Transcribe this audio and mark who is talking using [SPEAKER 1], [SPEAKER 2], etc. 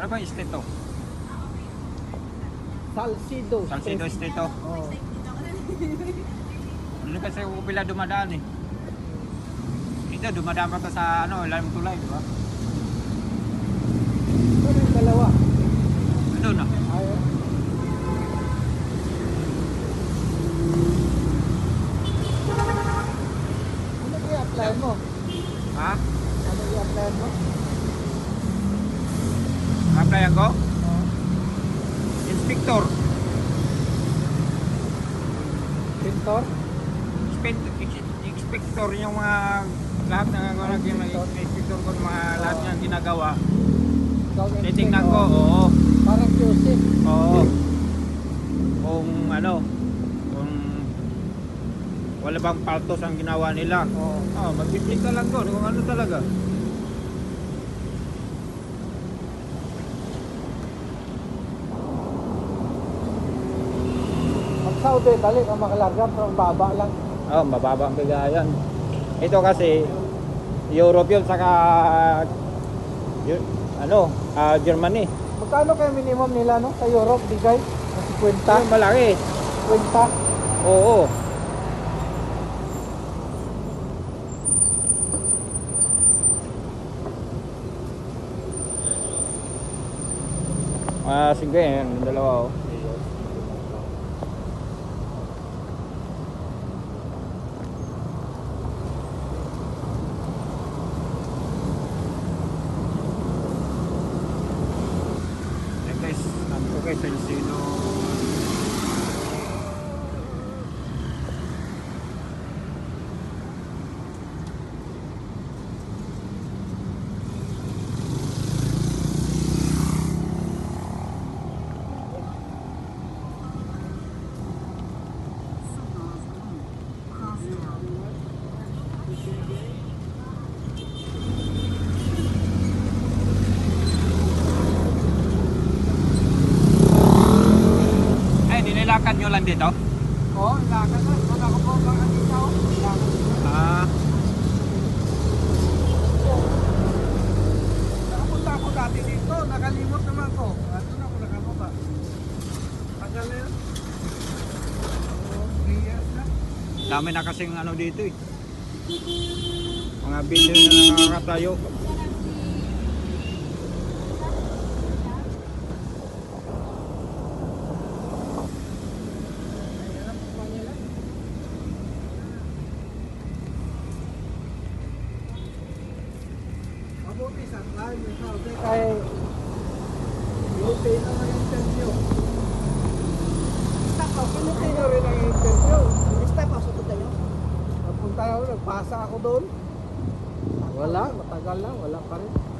[SPEAKER 1] Ano ba yung estate to?
[SPEAKER 2] Salcido.
[SPEAKER 1] Salcido estate to.
[SPEAKER 2] Oh.
[SPEAKER 1] Ano kasi ako pila dumadaan eh. Ito, dumadaan pa to sa ano, Lime Tulay, di ba?
[SPEAKER 2] Ano yung dalawa?
[SPEAKER 1] Ano na?
[SPEAKER 2] Ayaw. Ano i-apply mo?
[SPEAKER 1] Ha?
[SPEAKER 2] Ano i-apply mo?
[SPEAKER 1] Apply ako?
[SPEAKER 2] Oh.
[SPEAKER 1] Inspector. Inspector, inspector yung mga lahat ng mga
[SPEAKER 2] Inspector.
[SPEAKER 1] inspector ko ng mga lahat ng ginagawa. Titingnan ko, oo.
[SPEAKER 2] Parang QC.
[SPEAKER 1] Oo. Kung ano, kung wala bang paltos ang ginawa nila.
[SPEAKER 2] Oo.
[SPEAKER 1] Oh, magpipita lang doon kung ano talaga.
[SPEAKER 2] Pag Saudi, dali ka makalarga, pero baba lang.
[SPEAKER 1] Oh, mababa ang bigayan. Ito kasi Europe yun saka yun, ano, ah, Germany.
[SPEAKER 2] Magkano kaya minimum nila no? sa Europe, bigay? Na 50?
[SPEAKER 1] Yung malaki.
[SPEAKER 2] 50?
[SPEAKER 1] Oo. Ah, sige, yung dalawa oh. É estoy lang dito?
[SPEAKER 2] Oo, oh, lakad na. Wala ko po ko? Lakad.
[SPEAKER 1] Ah,
[SPEAKER 2] Nakapunta ako dati dito, nakalimot naman ko. Ano na ako nakababa? Tagal na yun.
[SPEAKER 1] Dami na kasing ano dito eh. Mga building na nakakatayo.
[SPEAKER 2] Mabuti sa plan yung Saudi kay Pilipino ang interview. Ako, Pilipino rin ang interview.
[SPEAKER 3] Tayo.
[SPEAKER 2] Napunta ako, nagpasa ako doon. Wala, matagal na, wala pa rin.